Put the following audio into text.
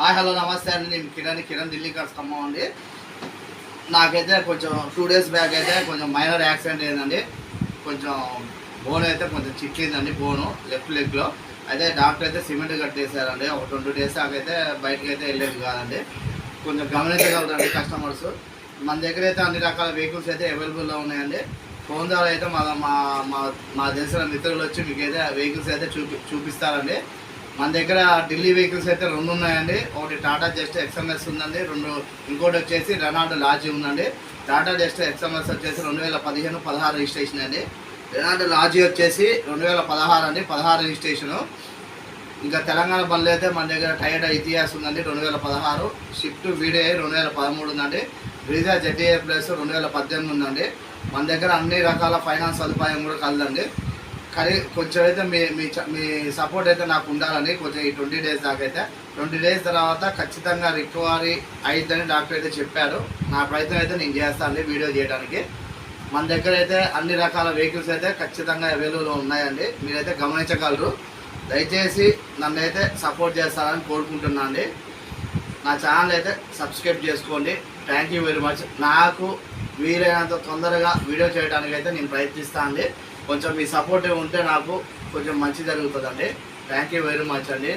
Hi hello నమస్తే అండి. నేను కిరణ్ కిరణ్ ఢిల్లీ కార్స్ ఖమ్మం అండి. నాకైతే కొంచెం టూ డేస్ బ్యాక్ అయితే కొంచెం మైనర్ యాక్సిడెంట్ అయిందండి. కొంచెం బోన్ అయితే కొంచెం చిట్లిందండి బోను లెఫ్ట్ లెగ్లో అయితే డాక్టర్ అయితే సిమెంట్ కట్టేశారండి. ఒక ట్వంటీ డేస్ దాకైతే బయటకు అయితే వెళ్ళేది కాదండి. కొంచెం గమనించగలరండి కస్టమర్స్ మన దగ్గర అయితే అన్ని రకాల వెహికల్స్ అయితే అవైలబుల్లో ఉన్నాయండి. ఫోన్ ద్వారా అయితే మా మా మా మా తెలిసిన మిత్రులు వచ్చి మీకైతే వెహికల్స్ అయితే చూపి చూపిస్తారండి. మన దగ్గర ఢిల్లీ వెహికల్స్ అయితే రెండు ఉన్నాయండి. ఒకటి టాటా జస్ట్ ఎక్స్ఎంఎస్ ఉందండి. రెండు ఇంకోటి వచ్చేసి రెనాల్డ్ లాజీ ఉందండి. టాటా జస్ట్ ఎక్స్ఎంఎస్ వచ్చేసి రెండు వేల పదిహేను పదహారు రిజిస్ట్రేషన్ అండి. రెనాల్డ్ లాజీ వచ్చేసి రెండు వేల పదహారు అండి. పదహారు రిజిస్ట్రేషను. ఇంకా తెలంగాణ బండ్లు అయితే మన దగ్గర టైర్ ఇతిహాస్ ఉందండి. రెండు వేల పదహారు. షిఫ్ట్ వీడియో రెండు వేల పదమూడు ఉందండి. బ్రీజా జెడ్ఏ ప్లస్ రెండు వేల పద్దెనిమిది ఉందండి. మన దగ్గర అన్ని రకాల ఫైనాన్స్ సదుపాయం కూడా కలదండి. కానీ కొంచెం అయితే మీ మీ చ- మీ సపోర్ట్ అయితే నాకు ఉండాలని కొంచెం ఈ ట్వంటీ డేస్ దాకా అయితే. ట్వంటీ డేస్ తర్వాత ఖచ్చితంగా రికవరీ అయిద్దని డాక్టర్ అయితే చెప్పారు. నా ప్రయత్నం అయితే నేను చేస్తాను వీడియో చేయడానికి మన దగ్గర అయితే అన్ని రకాల వెహికల్స్ అయితే ఖచ్చితంగా అవైలబుల్ ఉన్నాయండి. మీరైతే గమనించగలరు. దయచేసి నన్ను అయితే సపోర్ట్ చేస్తారని కోరుకుంటున్నాను అండి నా ఛానల్ అయితే సబ్స్క్రైబ్ చేసుకోండి. థ్యాంక్ యూ వెరీ మచ్ నాకు వీలైనంత తొందరగా వీడియో చేయడానికి అయితే నేను ప్రయత్నిస్తాను అండి కొంచెం మీ సపోర్ట్ ఉంటే నాకు కొంచెం మంచి జరుగుతుందండి. థ్యాంక్ యూ వెరీ మచ్ అండి.